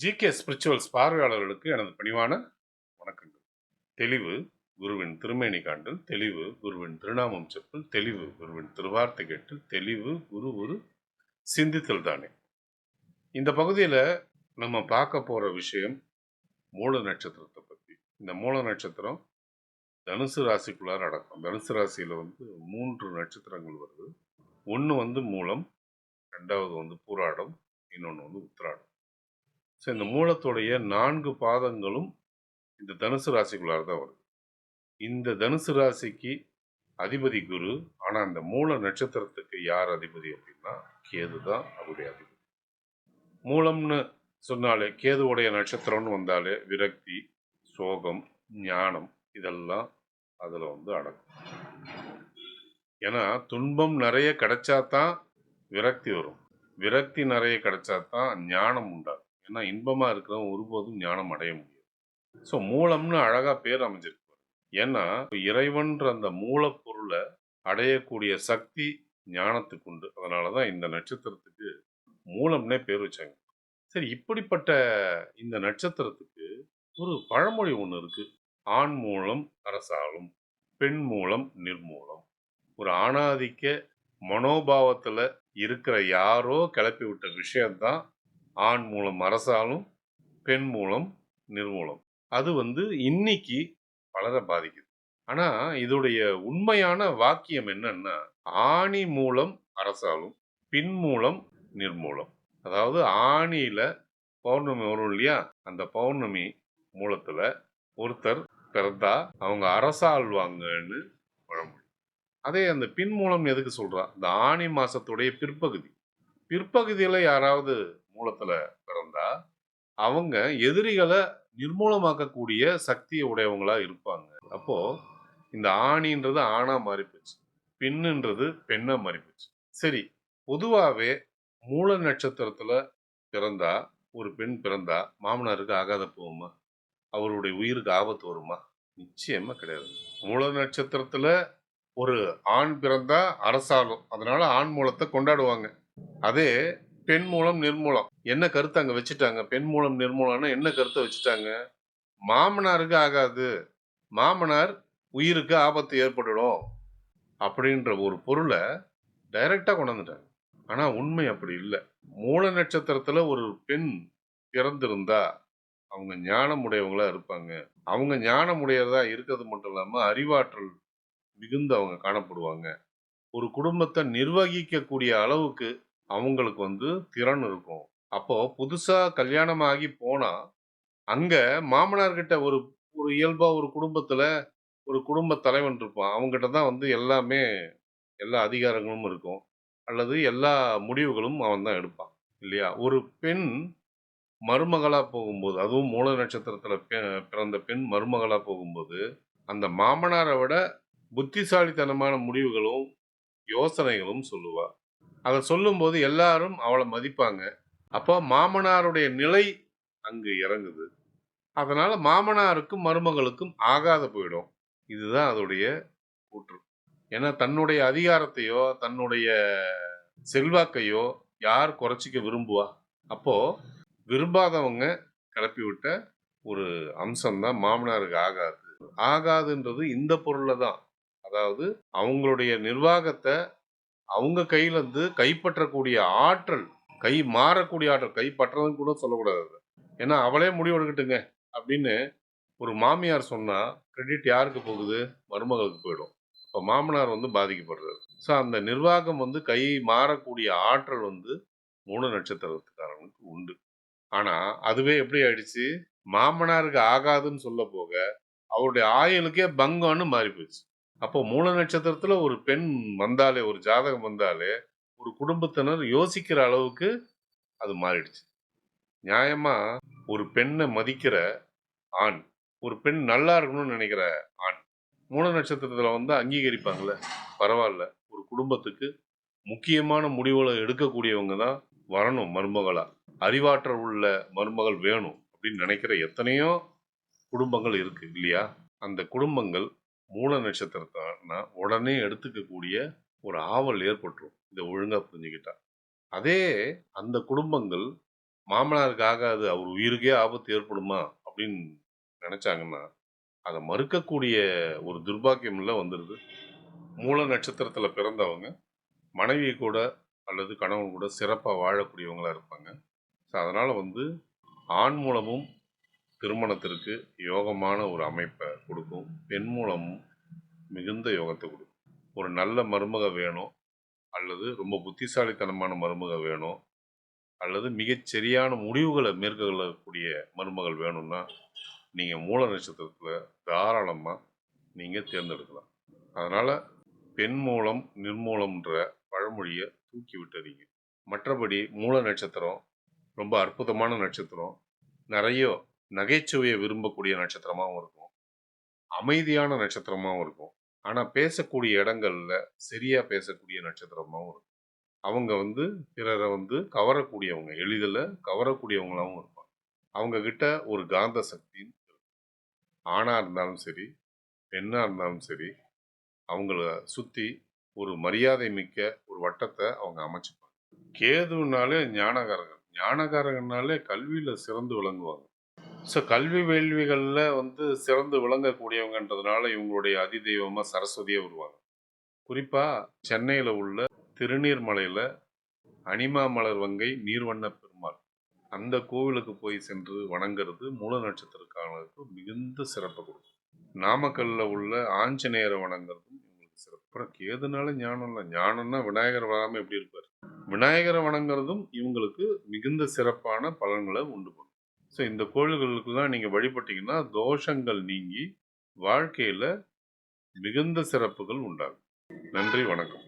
GK spirituals பார்வையாளர்களுக்கு எனது பணிவான வணக்கங்கள். தெளிவு குருவின் திருமேனி காண்டல் தெளிவு குருவின் திருநாமம் செப்பல் தெளிவு குருவின் திருவார்த்தை கேட்டல் தெளிவு குரு ஒரு சிந்தித்தல் தானே. இந்த பகுதியில் நம்ம பார்க்க போகிற விஷயம் மூல நட்சத்திரத்தை பற்றி இந்த மூல நட்சத்திரம் தனுசு ராசிக்குள்ளார அடக்கம். தனுசு ராசியில் வந்து மூன்று நட்சத்திரங்கள் வருது. ஒன்று வந்து மூலம் ரெண்டாவது வந்து பூராடம் இன்னொன்று வந்து உத்திராடம். ஸோ இந்த மூலத்துடைய நான்கு பாதங்களும் இந்த தனுசு ராசிக்குள்ளார தான் வருது இந்த தனுசு ராசிக்கு அதிபதி குரு ஆனால் அந்த மூல நட்சத்திரத்துக்கு யார் அதிபதி அப்படின்னா கேது தான் அவருடைய அதிபதி. மூலம்னு சொன்னாலே கேதுவுடைய நட்சத்திரம்னு வந்தாலே விரக்தி சோகம் ஞானம் இதெல்லாம் அதில் வந்து அடங்கும். ஏன்னா துன்பம் நிறைய கிடைச்சா தான் விரக்தி வரும். விரக்தி நிறைய கிடைச்சா தான் ஞானம் உண்டாகும். ஏன்னா இன்பமாக இருக்கிறவன் ஒருபோதும் ஞானம் அடைய முடியாது. ஸோ மூலம்னு அழகாக பேர் அமைஞ்சிருக்கு ஏன்னா இறைவன்ற அந்த மூலப்பொருளை அடையக்கூடிய சக்தி ஞானத்துக்கு உண்டு. அதனால தான் இந்த நட்சத்திரத்துக்கு மூலம்னே பேர் வச்சாங்க. சரி இப்படிப்பட்ட இந்த நட்சத்திரத்துக்கு ஒரு பழமொழி ஒன்று இருக்கு. ஆண் மூலம் அரசாலும் பெண் மூலம் நிர்மூலம். ஒரு ஆணாதிக்க மனோபாவத்தில் இருக்கிற யாரோ கிளப்பி விட்ட விஷயம்தான் ஆண் மூலம் அரசாலும் பெண் மூலம் நிர்மூலம். அது வந்து இன்னைக்கு பலரை பாதிக்குது. ஆனா இதோடைய உண்மையான வாக்கியம் என்னன்னா ஆணி மூலம் அரசாலும் பின் மூலம் நிர்மூலம். அதாவது ஆணியில பௌர்ணமி வரும் இல்லையா? அந்த பௌர்ணமி மூலத்துல ஒருத்தர் பிறந்தா அவங்க அரசாழ்வாங்கன்னு பழமொழி. அதே அந்த பின் மூலம் எதுக்கு சொல்றா? இந்த ஆணி மாசத்துடைய பிற்பகுதி. பிற்பகுதியில யாராவது மூலத்துல பிறந்தா அவங்க எதிரிகளை நிர்மூலமாக்கக்கூடிய சக்தியை உடையவங்களா இருப்பாங்க. அப்போ இந்த ஆணின்றது ஆணா மாறி போச்சு. பெண்ணாக பெண்ணா மாறி போச்சு. சரி பொதுவாகவே மூல நட்சத்திரத்துல பிறந்தா ஒரு பெண் பிறந்தா மாமனாருக்கு ஆகாத போகுமா? அவருடைய உயிருக்கு ஆபத்து வருமா? நிச்சயமா கிடையாது. மூல நட்சத்திரத்துல ஒரு ஆண் பிறந்தா அரசாலும் அதனால ஆண் மூலத்தை கொண்டாடுவாங்க. அதே பெண் மூலம் நிர்மூலம். என்ன கருத்து அங்க வச்சுட்டாங்க? பெண் மூலம் நிர்மூலம்னா என்ன கருத்தை வச்சுட்டாங்க? மாமனாருக்கு ஆகாது. மாமனார் உயிருக்கு ஆபத்து ஏற்பட்டுடும். அப்படின்ற ஒரு பொருளை டைரக்டா கொண்டாந்துட்டாங்க ஆனால் ஆனா உண்மை அப்படி இல்லை. மூல நட்சத்திரத்துல ஒரு பெண் பிறந்திருந்தா அவங்க ஞானமுடையவங்களா இருப்பாங்க. அவங்க ஞானமுடையதா இருக்கிறது மட்டும் இல்லாம அறிவாற்றல் மிகுந்து அவங்க காணப்படுவாங்க. ஒரு குடும்பத்தை நிர்வகிக்கக்கூடிய அளவுக்கு அவங்களுக்கு வந்து திறன் இருக்கும். அப்போ புதுசா கல்யாணம் ஆகி போனா அங்க மாமனார்கிட்ட ஒரு ஒரு இயல்பா ஒரு குடும்பத்துல ஒரு குடும்ப தலைவன் இருப்பான். அவங்ககிட்ட தான் வந்து எல்லாமே எல்லா அதிகாரங்களும் இருக்கும். அல்லது எல்லா முடிவுகளும் அவன் தான் எடுப்பான். இல்லையா? ஒரு பெண் மருமகளாக போகும்போது அதுவும் மூல நட்சத்திரத்தில் பிறந்த பெண் மருமகளாக போகும்போது அந்த மாமனாரை விட புத்திசாலித்தனமான முடிவுகளும் யோசனைகளும் சொல்லுவாள் அதை சொல்லும்போது எல்லாரும் அவளை மதிப்பாங்க. அப்போ மாமனாருடைய நிலை அங்கு இறங்குது. அதனால மாமனாருக்கும் மருமகளுக்கும் ஆகாத போயிடும். இதுதான் அதோடைய கூற்று. ஏன்னா தன்னுடைய அதிகாரத்தையோ தன்னுடைய செல்வாக்கையோ யார் குறைச்சிக்க விரும்புவா? அப்போ விரும்பாதவங்க கிளப்பி விட்ட ஒரு அம்சம்தான் மாமனாருக்கு ஆகாது. ஆகாதுன்றது இந்த பொருளில் தான் அதாவது அவங்களுடைய நிர்வாகத்தை அவங்க கையிலேருந்து கைப்பற்றக்கூடிய ஆற்றல் கை மாறக்கூடிய ஆற்றல் கைப்பற்றதுன்னு கூட சொல்லக்கூடாது ஏன்னா அவளே முடிவெடுக்கட்டுங்க அப்படின்னு ஒரு மாமியார் சொன்னால் கிரெடிட் யாருக்கு போகுது? மருமகளுக்கு போயிடும். இப்போ மாமனார் வந்து பாதிக்கப்படுறாரு. ஸோ அந்த நிர்வாகம் வந்து கை மாறக்கூடிய ஆற்றல் வந்து மூணு நட்சத்திரத்துக்காரனுக்கு உண்டு. ஆனால் அதுவே எப்படி ஆயிடுச்சு? மாமனாருக்கு ஆகாதுன்னு சொல்ல போக அவருடைய ஆயுளுக்கே பங்கம்னு மாறி போச்சு அப்போ மூல நட்சத்திரத்துல ஒரு பெண் வந்தாலே ஒரு ஜாதகம் வந்தாலே ஒரு குடும்பத்தினர் யோசிக்கிற அளவுக்கு அது மாறிடுச்சு. நியாயமா ஒரு பெண்ணை மதிக்கிற ஆண் ஒரு பெண் நல்லா இருக்கணும்னு நினைக்கிற ஆண் மூல நட்சத்திரத்துல வந்து அங்கீகரிப்பாங்கல்ல? பரவாயில்ல. ஒரு குடும்பத்துக்கு முக்கியமான முடிவுகளை எடுக்கக்கூடியவங்க தான் வரணும் மருமகளா. அறிவாற்றல் உள்ள மருமகள் வேணும் அப்படின்னு நினைக்கிற எத்தனையோ குடும்பங்கள் இருக்கு இல்லையா? அந்த குடும்பங்கள் மூல நட்சத்திரத்தானா உடனே எடுத்துக்கக்கூடிய ஒரு ஆவல் ஏற்பட்டுரும் இதை ஒழுங்காக புரிஞ்சுக்கிட்டா. அதே அந்த குடும்பங்கள் மாமனாருக்கு ஆகாது அவர் உயிருக்கே ஆபத்து ஏற்படுமா அப்படின்னு நினச்சாங்கன்னா அதை மறுக்கக்கூடிய ஒரு துர்பாக்கியம்ல வந்துடுது மூல நட்சத்திரத்தில் பிறந்தவங்க மனைவி கூட அல்லது கணவன் கூட சிறப்பாக வாழக்கூடியவங்களாக இருப்பாங்க. ஸோ அதனால் வந்து ஆண் மூலமும் திருமணத்திற்கு யோகமான ஒரு அமைப்பை கொடுக்கும். பெண் மூலமும் மிகுந்த யோகத்தை கொடுக்கும். ஒரு நல்ல மருமக வேணும் அல்லது ரொம்ப புத்திசாலித்தனமான மருமக வேணும் அல்லது மிகச்சரியான முடிவுகளை மேற்கொள்ளக்கூடிய மருமகள் வேணும்னா நீங்கள் மூல நட்சத்திரத்தில் தாராளமாக நீங்கள் தேர்ந்தெடுக்கலாம். அதனால் பெண் மூலம் நிர்மூலம்ன்ற பழமொழியை தூக்கி விட்டுறீங்க. மற்றபடி மூல நட்சத்திரம் ரொம்ப அற்புதமான நட்சத்திரம். நிறைய நகைச்சுவையை விரும்பக்கூடிய நட்சத்திரமாகவும் இருக்கும். அமைதியான நட்சத்திரமாகவும் இருக்கும். ஆனால் பேசக்கூடிய இடங்கள்ல சரியாக பேசக்கூடிய நட்சத்திரமாகவும் இருக்கும். அவங்க வந்து பிறரை வந்து கவரக்கூடியவங்க எளிதில் கவரக்கூடியவங்களாகவும் இருப்பாங்க. அவங்க கிட்ட ஒரு காந்த சக்தி இருக்கும். இருந்தாலும் சரி பெண்ணாக இருந்தாலும் சரி அவங்கள சுற்றி ஒரு மரியாதை மிக்க ஒரு வட்டத்தை அவங்க அமைச்சுப்பாங்க. கேதுனாலே ஞானகாரகன். ஞானகாரகனாலே கல்வியில் சிறந்து விளங்குவாங்க. ஸோ கல்வி வேள்விகளில் வந்து சிறந்து விளங்கக்கூடியவங்கன்றதுனால இவங்களுடைய அதிதெய்வமாக சரஸ்வதியே வருவாங்க. குறிப்பாக சென்னையில் உள்ள திருநீர்மலையில் அனிமா மலர் வங்கை நீர்வண்ண பெருமாள் அந்த கோவிலுக்கு போய் சென்று வணங்குறது மூல நட்சத்திரக்காரர்களுக்கு மிகுந்த சிறப்பு கொடுக்கும். நாமக்கல்ல உள்ள ஆஞ்சநேயரை வணங்குறதும் இவங்களுக்கு சிறப்பு. அப்புறம் கேதுனால ஞானம் இல்லை. ஞானம்னா விநாயகர் வராமல் எப்படி இருப்பார்? விநாயகரை வணங்குறதும் இவங்களுக்கு மிகுந்த சிறப்பான பலன்களை உண்டு பண்ணும். ஸோ இந்த கோயில்களுக்கெல்லாம் நீங்கள் வழிபட்டீங்கன்னா தோஷங்கள் நீங்கி வாழ்க்கையில் மிகுந்த சிறப்புகள் உண்டாகும். நன்றி வணக்கம்.